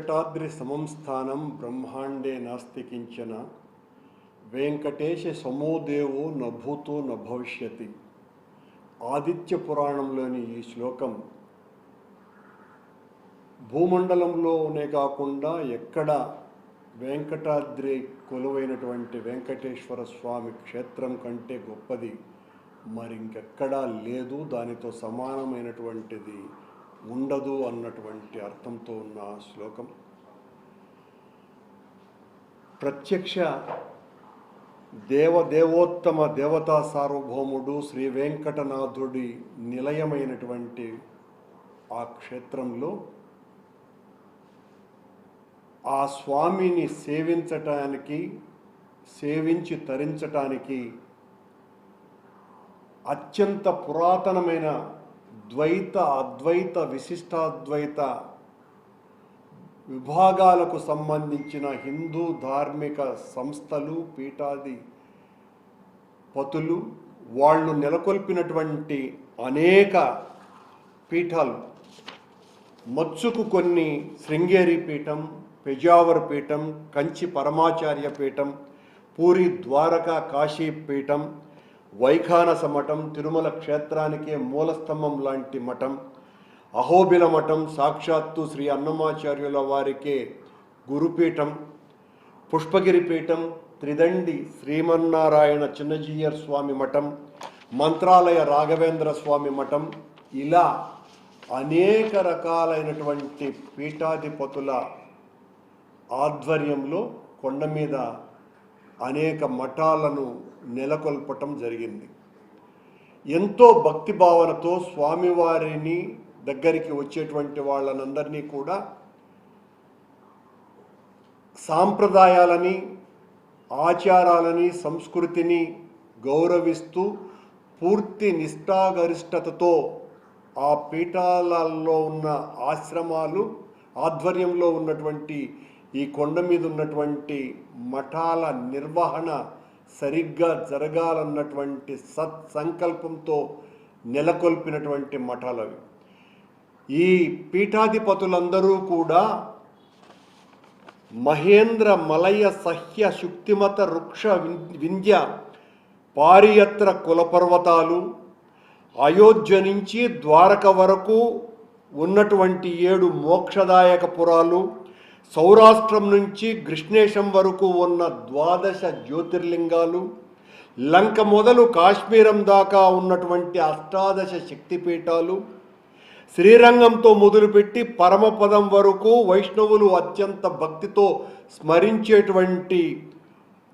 వెంకటాద్రి సమంస్థానం బ్రహ్మాండే నాస్తి కించన. వెంకటేశ సమోదేవో నభూతో నభవిష్యతి. ఆదిత్య పురాణంలోని ఈ శ్లోకం భూమండలంలోనే కాకుండా ఎక్కడ వెంకటాద్రి కొలువైనటువంటి వెంకటేశ్వర స్వామి క్షేత్రం కంటే గొప్పది. మరి ఇంకెక్కడా లేదు దానితో సమానమైనటువంటిది. ఉండదు అన్నటువంటి అర్థంతో ఉన్న శ్లోకం. ప్రత్యక్ష దేవదేవోత్తమ దేవతా సార్వభౌముడు శ్రీ వెంకటనాథుడి నిలయమైనటువంటి ఆ క్షేత్రంలో ఆ స్వామిని సేవించటానికి సేవించి తరించటానికి అత్యంత పురాతనమైన ద్వైత అద్వైత విశిష్టాద్వైత విభాగాలకు సంబంధించిన హిందూ ధార్మిక సంస్థలు పీఠాది పతులు వాళ్ళు నెలకొల్పినటువంటి అనేక పీఠాలు. మత్సుకు కొన్ని శృంగేరి పీఠం పెజావర్ పీఠం కంచి పరమాచార్య పీఠం పూరి ద్వారకా కాశీ పీఠం వైఖానస మఠం తిరుమల క్షేత్రానికే మూలస్తంభం లాంటి మఠం అహోబిల మఠం సాక్షాత్తు శ్రీ అన్నమాచార్యుల వారికే గురుపీఠం పుష్పగిరి పీఠం త్రిదండి శ్రీమన్నారాయణ చిన్నజీయర్ స్వామి మఠం మంత్రాలయ రాఘవేంద్ర స్వామి మఠం ఇలా అనేక రకాలైనటువంటి పీఠాధిపతుల ఆధ్వర్యంలో కొండ మీద అనేక మఠాలను నెలకొల్పటం జరిగింది. ఎంతో భక్తి భావనతో స్వామివారిని దగ్గరికి వచ్చేటువంటి వాళ్ళనందరినీ కూడా సాంప్రదాయాలని ఆచారాలని సంస్కృతిని గౌరవిస్తూ పూర్తి నిష్ఠాగరిష్టతతో ఆ పీఠాలలో ఉన్న ఆశ్రమాలు ఆధ్వర్యంలో ఉన్నటువంటి ఈ కొండ మీద ఉన్నటువంటి మఠాల నిర్వహణ సరిగ్గా జరగాలన్నటువంటి సత్సంకల్పంతో నెలకొల్పినటువంటి మఠాలు అవి. ఈ పీఠాధిపతులందరూ కూడా మహేంద్ర మలయ సహ్య శుక్తిమత వృక్ష వింధ్య పారియత్ర కులపర్వతాలు అయోధ్య నుంచి ద్వారక వరకు ఉన్నటువంటి ఏడు మోక్షదాయక పురాలు సౌరాష్ట్రం నుంచి కృష్ణేశం వరకు ఉన్న ద్వాదశ జ్యోతిర్లింగాలు లంక మొదలు కాశ్మీరం దాకా ఉన్నటువంటి అష్టాదశ శక్తిపీఠాలు శ్రీరంగంతో మొదలుపెట్టి పరమపదం వరకు వైష్ణవులు అత్యంత భక్తితో స్మరించేటువంటి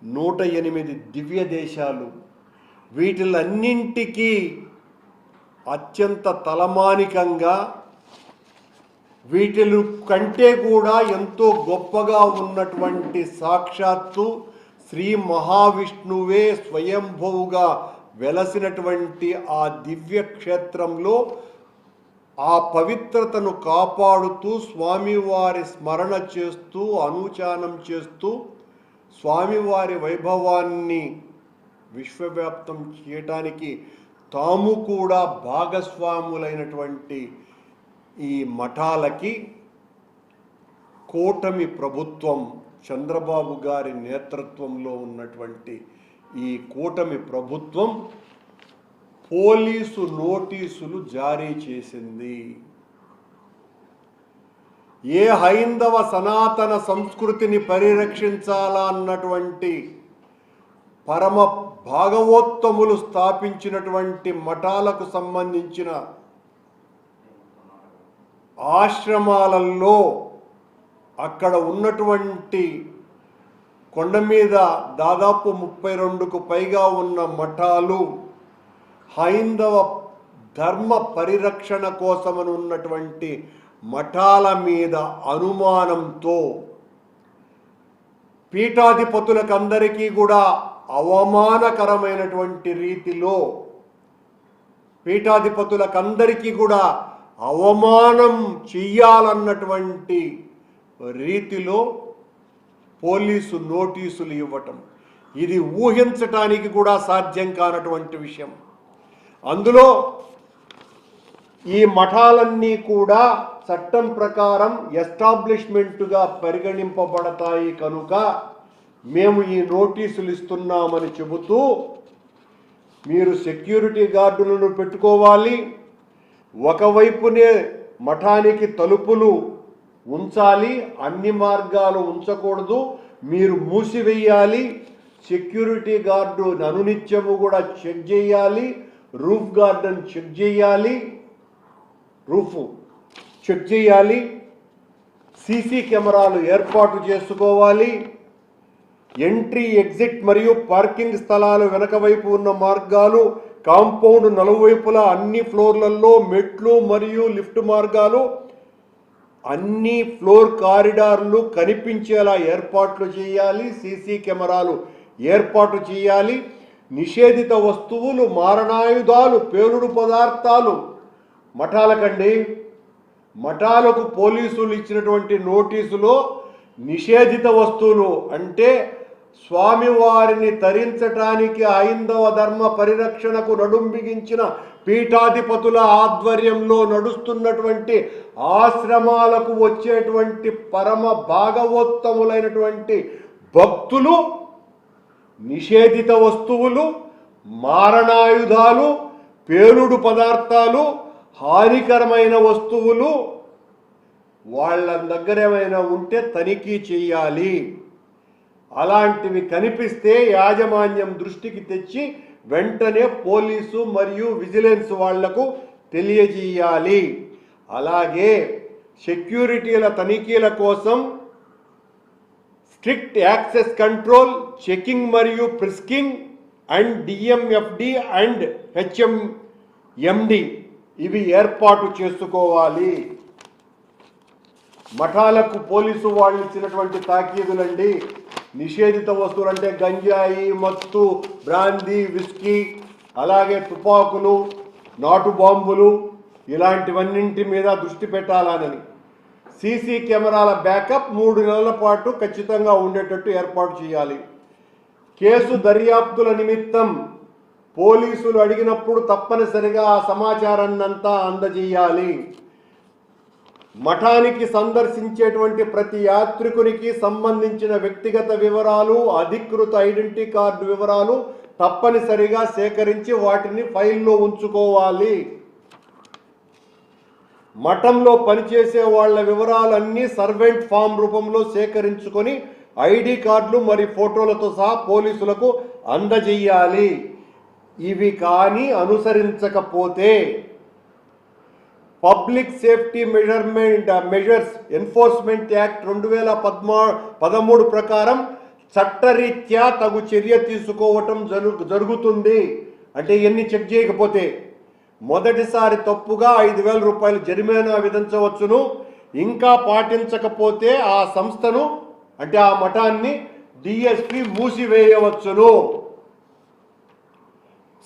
నూట ఎనిమిది దివ్య దేశాలు. వీటిలన్నింటికీ అత్యంత తలమానికంగా వీటిలు కంటే కూడా ఎంతో గొప్పగా ఉన్నటువంటి సాక్షాత్తు శ్రీ మహావిష్ణువే స్వయంభువుగా వెలసినటువంటి ఆ దివ్య క్షేత్రంలో ఆ పవిత్రతను కాపాడుతూ స్వామివారి స్మరణ చేస్తూ అనుచానం చేస్తూ స్వామివారి వైభవాన్ని విశ్వవ్యాప్తం చేయటానికి తాము కూడా భాగస్వాములైనటువంటి ఈ మఠాలకి కూటమి ప్రభుత్వం చంద్రబాబు గారి నేతృత్వంలో ఉన్నటువంటి ఈ కూటమి ప్రభుత్వం పోలీసు నోటీసులు జారీ చేసింది. ఏ హైందవ సనాతన సంస్కృతిని పరిరక్షించాలా అన్నటువంటి పరమ భాగవోత్తములు స్థాపించినటువంటి మఠాలకు సంబంధించిన ఆశ్రమాలలో అక్కడ ఉన్నటువంటి కొండ మీద దాదాపు ముప్పై రెండుకు పైగా ఉన్న మఠాలు హైందవ ధర్మ పరిరక్షణ కోసమని ఉన్నటువంటి మఠాల మీద అనుమానంతో పీఠాధిపతులకందరికీ కూడా అవమానకరమైనటువంటి రీతిలో పీఠాధిపతులకందరికీ కూడా అవమానం చెయ్యాలన్నటువంటి రీతిలో పోలీసు నోటీసులు ఇవ్వటం. ఇది ఊహించటానికి కూడా సాధ్యం కానటువంటి విషయం. అందులో ఈ మఠాలన్నీ కూడా చట్టం ప్రకారం ఎస్టాబ్లిష్మెంటుగా పరిగణింపబడతాయి కనుక మేము ఈ నోటీసులు ఇస్తున్నామని చెబుతూ మీరు సెక్యూరిటీ గార్డులను పెట్టుకోవాలి ఒకవైపునే మఠానికి తలుపులు ఉంచాలి అన్ని మార్గాలు ఉంచకూడదు మీరు మూసివేయాలి సెక్యూరిటీ గార్డు అనునిత్యము కూడా చెక్ చేయాలి రూఫ్ గార్డెన్ చెక్ చేయాలి రూఫ్ చెక్ చేయాలి సీసీ కెమెరాలు ఏర్పాటు చేసుకోవాలి ఎంట్రీ ఎగ్జిట్ మరియు పార్కింగ్ స్థలాలు వెనక వైపు ఉన్న మార్గాలు కాంపౌండ్ నలువైపులా అన్ని ఫ్లోర్లలో మెట్లు మరియు లిఫ్ట్ మార్గాలు అన్ని ఫ్లోర్ కారిడార్లు కనిపించేలా ఏర్పాట్లు చేయాలి సీసీ కెమెరాలు ఏర్పాటు చేయాలి. నిషేధిత వస్తువులు మారణాయుధాలు పేలుడు పదార్థాలు మఠాలకండి. మఠాలకు పోలీసులు ఇచ్చినటువంటి నోటీసులో నిషేధిత వస్తువులు అంటే స్వామివారిని తరించటానికి హైందవ ధర్మ పరిరక్షణకు నడుంబిగించిన పీఠాధిపతుల ఆధ్వర్యంలో నడుస్తున్నటువంటి ఆశ్రమాలకు వచ్చేటువంటి పరమ భాగవోత్తములైనటువంటి భక్తులు నిషేధిత వస్తువులు మారణాయుధాలు పేలుడు పదార్థాలు హానికరమైన వస్తువులు వాళ్ళ దగ్గర ఏమైనా ఉంటే తనిఖీ చేయాలి. అలాంటివి కనిపిస్తే యాజమాన్యం దృష్టికి తెచ్చి వెంటనే పోలీసు మరియు విజిలెన్స్ వాళ్ళకు తెలియజేయాలి. అలాగే సెక్యూరిటీల తనిఖీల కోసం స్ట్రిక్ట్ యాక్సెస్ కంట్రోల్ చెకింగ్ మరియు frisking and D M F D and H M M D ఇవి ఏర్పాటు చేసుకోవాలి. మఠాలకు పోలీసు వాళ్ళు ఇచ్చినటువంటి తాకీదులండి. నిషేధిత వస్తువులు అంటే గంజాయి మత్తు బ్రాందీ విస్కీ అలాగే తుపాకులు నాటు బాంబులు ఇలాంటివన్నింటి మీద దృష్టి పెట్టాలని సీసీ కెమెరాల బ్యాకప్ మూడు నెలల పాటు ఖచ్చితంగా ఉండేటట్టు ఏర్పాటు చేయాలి. కేసు దర్యాప్తుల నిమిత్తం పోలీసులు అడిగినప్పుడు తప్పనిసరిగా ఆ సమాచారాన్నంతా అందజేయాలి. మఠానికి సందర్శించేటువంటి ప్రతి యాత్రికునికి సంబంధించిన వ్యక్తిగత వివరాలు అధికృత ఐడెంటిటీ కార్డు వివరాలు తప్పనిసరిగా సేకరించి వాటిని ఫైల్లో ఉంచుకోవాలి. మఠంలో పనిచేసే వాళ్ళ వివరాలన్నీ సర్వెంట్ ఫామ్ రూపంలో సేకరించుకొని ఐడి కార్డులు మరి ఫోటోలతో సహా పోలీసులకు అందజేయాలి. ఇవి కానీ అనుసరించకపోతే public safety measurement measures enforcement act రెండు వేల పద్మా పదమూడు ప్రకారం చట్టరీత్యా తగు చర్య తీసుకోవటం జరుగు జరుగుతుంది. అంటే ఇవన్నీ చెక్ చేయకపోతే మొదటిసారి తప్పుగా ఐదు వేల రూపాయలు జరిమానా విధించవచ్చును. ఇంకా పాటించకపోతే ఆ సంస్థను అంటే ఆ మఠాన్ని డిఎస్పి మూసివేయవచ్చును.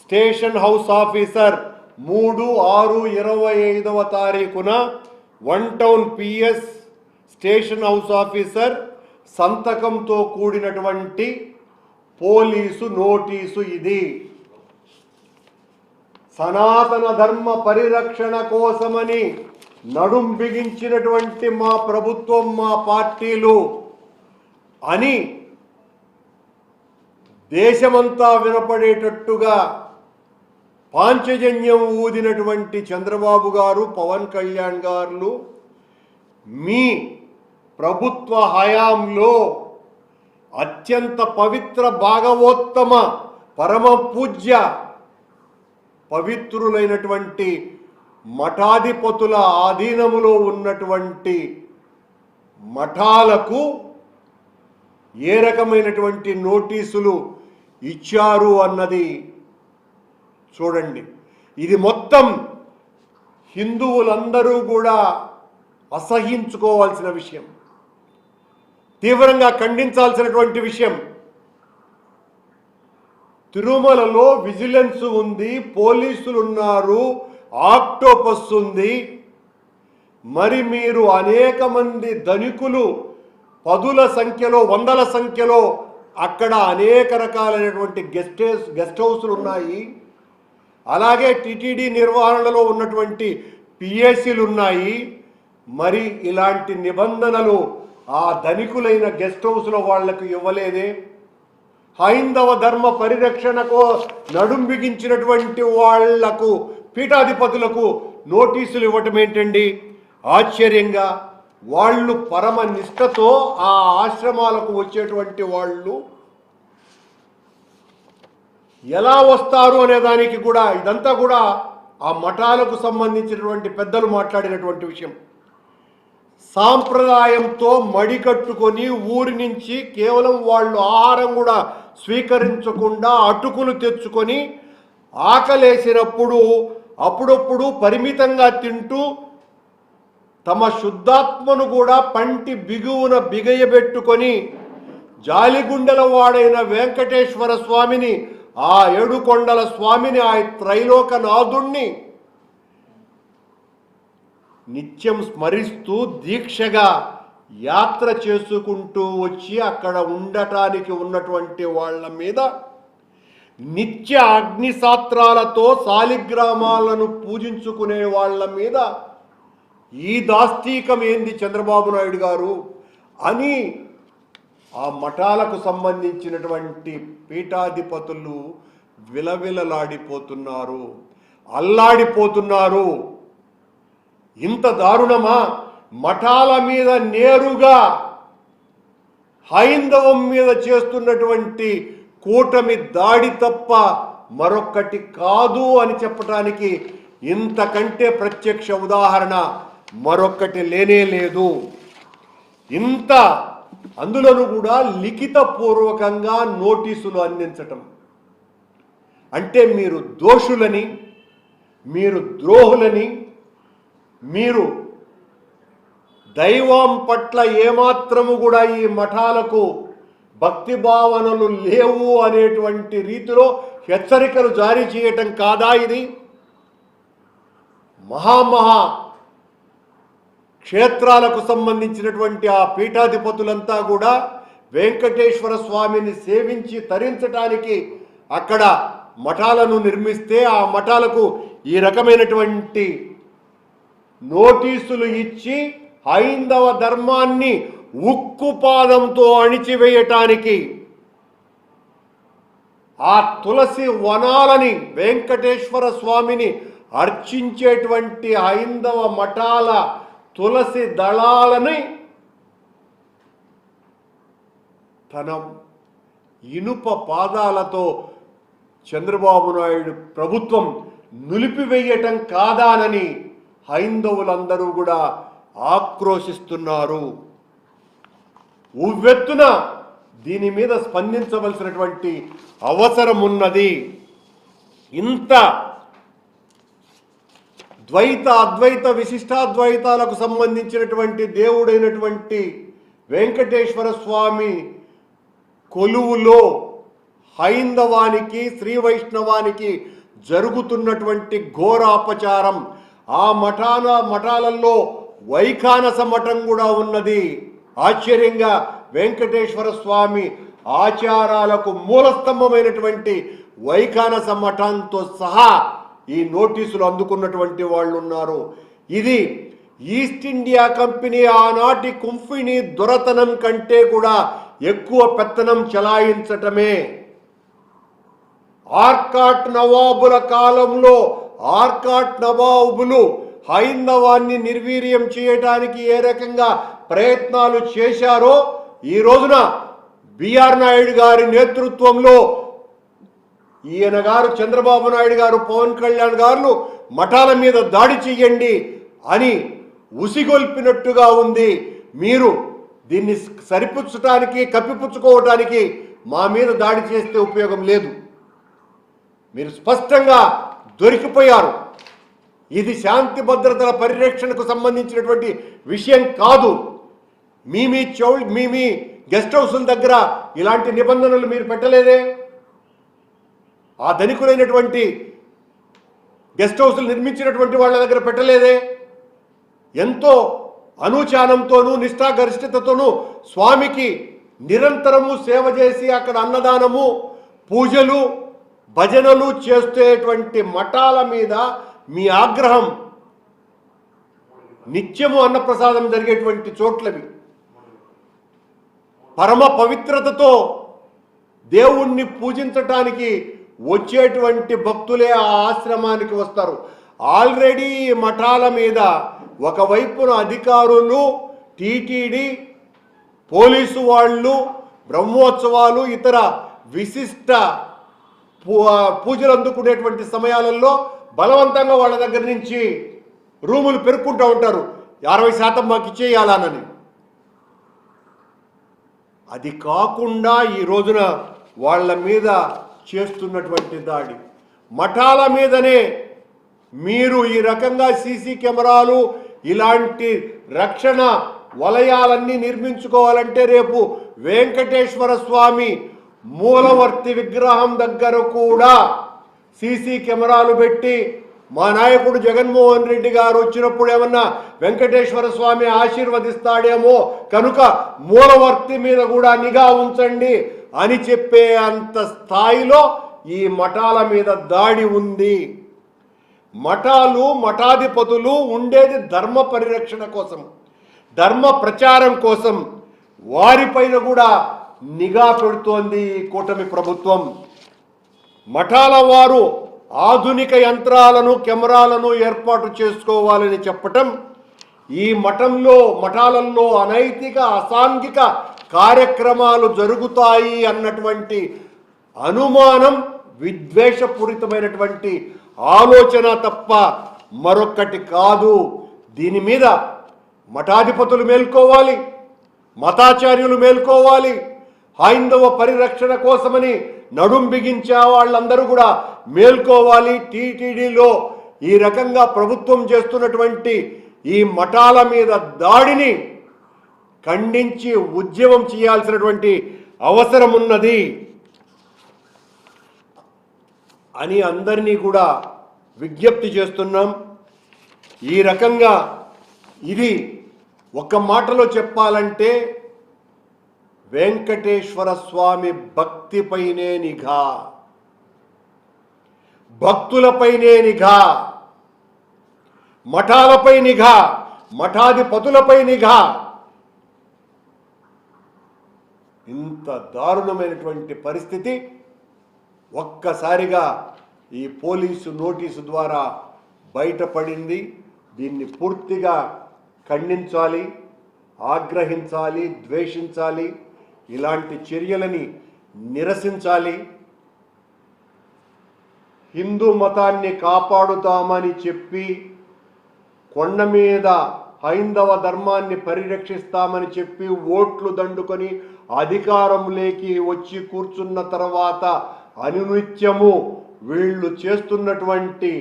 స్టేషన్ హౌస్ ఆఫీసర్ మూడు ఆరు ఇరవై ఐదవ తారీఖున one town PS station house officer సంతకంతో కూడినటువంటి పోలీసు నోటీసు ఇది. సనాతన ధర్మ పరిరక్షణ కోసమని నడుం బిగించినటువంటి మా ప్రభుత్వం మా పార్టీలు అని దేశమంతా వినపడేటట్టుగా పాంచజన్యం ఊదినటువంటి చంద్రబాబు గారు పవన్ కళ్యాణ్ గారు మీ ప్రభుత్వ హయాంలో అత్యంత పవిత్ర భాగవోత్తమ పరమ పూజ్య పవిత్రులైనటువంటి మఠాధిపతుల ఆధీనములో ఉన్నటువంటి మఠాలకు ఏ రకమైనటువంటి నోటీసులు ఇచ్చారు అన్నది చూడండి. ఇది మొత్తం హిందువులందరూ కూడా అసహించుకోవాల్సిన విషయం. తీవ్రంగా ఖండించాల్సినటువంటి విషయం. తిరుమలలో విజిలెన్స్ ఉంది పోలీసులు ఉన్నారు ఆక్టోపస్ ఉంది. మరి మీరు అనేక మంది ధనికులు పదుల సంఖ్యలో వందల సంఖ్యలో అక్కడ అనేక రకాలైనటువంటి గెస్ట్ హౌస్ గెస్ట్ హౌస్లు ఉన్నాయి అలాగే టీటీడీ నిర్వహణలో ఉన్నటువంటి పిఎస్సీలు ఉన్నాయి మరి ఇలాంటి నిబంధనలు ఆ ధనికులైన గెస్ట్ హౌస్లో వాళ్ళకు ఇవ్వలేదే? హైందవ ధర్మ పరిరక్షణకు నడుం బిగించినటువంటి వాళ్ళకు పీఠాధిపతులకు నోటీసులు ఇవ్వటం ఏంటండి? ఆశ్చర్యంగా వాళ్ళు పరమ నిష్ఠతో ఆ ఆశ్రమాలకు వచ్చేటువంటి వాళ్ళు ఎలా వస్తారు అనే దానికి కూడా ఇదంతా కూడా ఆ మఠాలకు సంబంధించినటువంటి పెద్దలు మాట్లాడినటువంటి విషయం. సాంప్రదాయంతో మడికట్టుకొని ఊరి నుంచి కేవలం వాళ్ళు ఆహారం కూడా స్వీకరించకుండా అటుకులు తెచ్చుకొని ఆకలేసినప్పుడు అప్పుడప్పుడు పరిమితంగా తింటూ తమ శుద్ధాత్మను కూడా పంటి బిగువున బిగయబెట్టుకొని జాలిగుండెల వాడైన వెంకటేశ్వర స్వామిని ఆ ఏడుకొండల స్వామిని ఆ త్రైలోకనాథుణ్ణి నిత్యం స్మరిస్తూ దీక్షగా యాత్ర చేసుకుంటూ వచ్చి అక్కడ ఉండటానికి ఉన్నటువంటి వాళ్ళ మీద నిత్య అగ్నిసాత్రాలతో శాలిగ్రామాలను పూజించుకునే వాళ్ళ మీద ఈ దాస్తీకం ఏంది చంద్రబాబు నాయుడు గారు అని ఆ మఠాలకు సంబంధించినటువంటి పీఠాధిపతులు విలవిలలాడిపోతున్నారు. అల్లాడిపోతున్నారు. ఇంత దారుణమా? మఠాల మీద నేరుగా హైందవం మీద చేస్తున్నటువంటి కూటమి దాడి తప్ప మరొక్కటి కాదు అని చెప్పటానికి ఇంతకంటే ప్రత్యక్ష ఉదాహరణ మరొక్కటి లేనే లేదు. ఇంత అందులోనూ కూడా లిఖితపూర్వకంగా నోటీసులు అందించటం. అంటే మీరు దోషులని మీరు ద్రోహులని మీరు దైవం పట్ల ఏమాత్రము కూడా ఈ మఠాలకు భక్తి భావనలు లేవు అనేటువంటి రీతిలో హెచ్చరికలు జారీ చేయటం కాదా ఇది? మహామహా క్షేత్రాలకు సంబంధించినటువంటి ఆ పీఠాధిపతులంతా కూడా వెంకటేశ్వర స్వామిని సేవించి తరించటానికి అక్కడ మఠాలను నిర్మిస్తే ఆ మఠాలకు ఈ రకమైనటువంటి నోటీసులు ఇచ్చి హైందవ ధర్మాన్ని ఉక్కుపాదంతో అణిచివేయటానికి ఆ తులసి వనాలని వెంకటేశ్వర స్వామిని అర్చించేటువంటి హైందవ మఠాల తులసి దళాలని తన ఇనుప పాదాలతో చంద్రబాబు నాయుడు ప్రభుత్వం నులిపివేయటం కాదానని హైందవులందరూ కూడా ఆక్రోశిస్తున్నారు. ఉవ్వెత్తున దీని మీద స్పందించవలసినటువంటి అవసరం ఉన్నది ఇంత ద్వైత అద్వైత విశిష్టాద్వైతాలకు సంబంధించినటువంటి దేవుడైనటువంటి వెంకటేశ్వర స్వామి కొలువులో హైందవానికి శ్రీ వైష్ణవానికి జరుగుతున్నటువంటి ఘోరాపచారం ఆ మఠాన మఠాలలో వైఖానస మఠం కూడా ఉన్నది. ఆశ్చర్యంగా వెంకటేశ్వర స్వామి ఆచారాలకు మూలస్తంభమైనటువంటి వైఖానస మఠంతో సహా ఈ నోటీసులు అందుకున్నటువంటి వాళ్ళు ఉన్నారు. ఇది ఈస్ట్ ఇండియా కంపెనీ ఆనాటి కుంఫిని దొరతనం కంటే కూడా ఎక్కువ పెత్తనం చలాయించటమే. ఆర్కాట్ నవాబుల కాలంలో ఆర్కాట్ నవాబులు హైందవాన్ని నిర్వీర్యం చేయడానికి ఏ రకంగా ప్రయత్నాలు చేశారో ఈ రోజున బిఆర్ నాయుడు గారి నేతృత్వంలో ఈయన గారు చంద్రబాబు నాయుడు గారు పవన్ కళ్యాణ్ గారు మఠాల మీద దాడి చెయ్యండి అని ఉసిగొల్పినట్టుగా ఉంది. మీరు దీన్ని సరిపుచ్చటానికి కప్పిపుచ్చుకోవటానికి మా మీద దాడి చేస్తే ఉపయోగం లేదు. మీరు స్పష్టంగా దొరికిపోయారు. ఇది శాంతి భద్రతల పరిరక్షణకు సంబంధించినటువంటి విషయం కాదు. మీ మీ చౌ మీ మీ గెస్ట్ హౌస్ల దగ్గర ఇలాంటి నిబంధనలు మీరు పెట్టలేదే? ఆ ధనికులైనటువంటి గెస్ట్ హౌస్లు నిర్మించినటువంటి వాళ్ళ దగ్గర పెట్టలేదే. ఎంతో అనుచానంతోనూ నిష్ఠాగరిష్టతతోనూ స్వామికి నిరంతరము సేవ చేసి అక్కడ అన్నదానము పూజలు భజనలు చేసేటువంటి మఠాల మీద మీ ఆగ్రహం నిత్యము అన్నప్రసాదం జరిగేటువంటి చోట్లవి. పరమ పవిత్రతతో దేవుణ్ణి పూజించటానికి వచ్చేటువంటి భక్తులే ఆ ఆశ్రమానికి వస్తారు. ఆల్రెడీ మఠాల మీద ఒకవైపున అధికారులు టీటీడీ పోలీసు వాళ్ళు బ్రహ్మోత్సవాలు ఇతర విశిష్ట పూ- పూజలు అందుకునేటువంటి సమయాలలో బలవంతంగా వాళ్ళ దగ్గర నుంచి రూములు పెరుక్కుంటూ ఉంటారు. అరవై శాతం మాకు ఇచ్చేయాలనని. అది కాకుండా ఈ రోజున వాళ్ళ మీద చేస్తున్నటువంటి దాడి. మఠాల మీదనే మీరు ఈ రకంగా సీసీ కెమెరాలు ఇలాంటి రక్షణ వలయాలన్నీ నిర్మించుకోవాలంటే రేపు వెంకటేశ్వర స్వామి మూలవర్తి విగ్రహం దగ్గర కూడా సీసీ కెమెరాలు పెట్టి మా నాయకుడు జగన్మోహన్ రెడ్డి గారు వచ్చినప్పుడు ఏమన్నా వెంకటేశ్వర స్వామి ఆశీర్వదిస్తాడేమో కనుక మూలవర్తి మీద కూడా నిఘా ఉంచండి. అని చెప్పే అంత స్థాయిలో ఈ మఠాల మీద దాడి ఉంది. మఠాలు మఠాధిపతులు ఉండేది ధర్మ పరిరక్షణ కోసం ధర్మ ప్రచారం కోసం. వారిపైన కూడా నిఘా పెడుతోంది కూటమి ప్రభుత్వం. మఠాల వారు ఆధునిక యంత్రాలను కెమెరాలను ఏర్పాటు చేసుకోవాలని చెప్పటం ఈ మఠంలో మఠాలలో అనైతిక అసాంఘిక కార్యక్రమాలు జరుగుతాయి అన్నటువంటి అనుమానం విద్వేషపూరితమైనటువంటి ఆలోచన తప్ప మరొక్కటి కాదు. దీని మీద మఠాధిపతులు మేల్కోవాలి మతాచార్యులు మేల్కోవాలి. హైందవ పరిరక్షణ కోసమని నడుం బిగించే వాళ్ళందరూ కూడా మేల్కోవాలి. టీటీడీలో ఈ రకంగా ప్రభుత్వం చేస్తున్నటువంటి ఈ మఠాల మీద దాడిని ఖండించి ఉద్యమం చేయాల్సినటువంటి అవసరం ఉన్నది అని అందరినీ కూడా విజ్ఞప్తి చేస్తున్నాం. ఈ రకంగా ఇది ఒక మాటలో చెప్పాలంటే వెంకటేశ్వర స్వామి భక్తిపైనే నిఘా. భక్తులపైనే నిఘా. మఠాలపై నిఘా. మఠాధిపతులపై నిఘా. ఇంత దారుణమైనటువంటి పరిస్థితి. ఒక్కసారిగా ఈ పోలీసు నోటీసు ద్వారా బయటపడింది. దీన్ని పూర్తిగా ఖండించాలి ఆగ్రహించాలి ద్వేషించాలి ఇలాంటి చర్యలని నిరసించాలి. హిందూ మతాన్ని కాపాడుతామని చెప్పి కొండ మీద హైందవ ధర్మాన్ని పరిరక్షిస్తామని చెప్పి ఓట్లు దండుకొని అధికారంలోకి వచ్చి కూర్చున్న తర్వాత అనునిత్యము వీళ్ళు చేస్తున్నటువంటి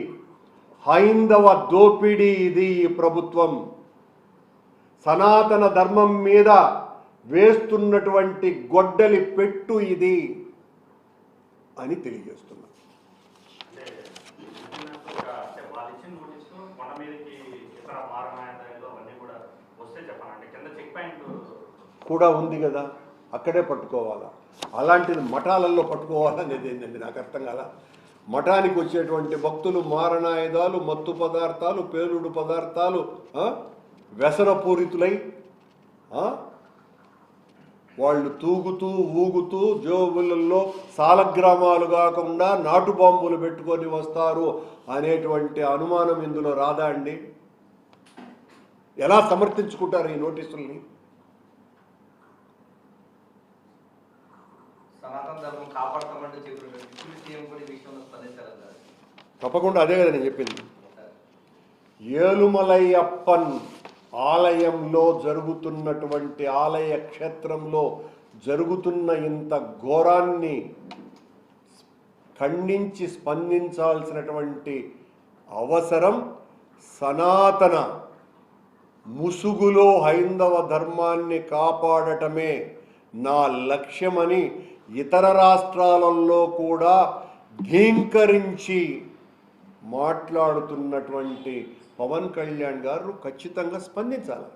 హైందవ దోపిడీ ఇది ఈ ప్రభుత్వం. సనాతన ధర్మం మీద వేస్తున్నటువంటి గొడ్డలి పెట్టు ఇది అని తెలియజేస్తున్నా కూడా ఉంది కదా. అక్కడే పట్టుకోవాలా? అలాంటిది మఠాలలో పట్టుకోవాలనేది ఏంటండి నాకు అర్థం కాల? మఠానికి వచ్చేటువంటి భక్తులు మారణాయుధాలు మత్తు పదార్థాలు పేలుడు పదార్థాలు వ్యసనపూరితులై వాళ్ళు తూగుతూ ఊగుతూ జోబులలో సాలగ్రామాలు కాకుండా నాటు బాంబులు పెట్టుకొని వస్తారు అనేటువంటి అనుమానం ఇందులో రాదా అండి? ఎలా సమర్థించుకుంటారు ఈ నోటీసుల్ని? సనాతన ధర్మం కాపాడతామంటే చెప్పిన ఇప్పుడు సీఎం కూడా ఈ విషయంలో స్పందించాలన్నారు తప్పకుండా అదే కదా నేను చెప్పింది. ఏలుమలయ్యప్పన్ ఆలయంలో జరుగుతున్నటువంటి ఆలయ క్షేత్రంలో జరుగుతున్న ఇంత ఘోరాన్ని ఖండించి స్పందించాల్సినటువంటి అవసరం సనాతన ముసుగులో హైందవ ధర్మాన్ని కాపాడటమే నా లక్ష్యమని ఇతర రాష్ట్రాలలో కూడా ఘీంకరించి మాట్లాడుతున్నటువంటి పవన్ కళ్యాణ్ గారు ఖచ్చితంగా స్పందించాలి.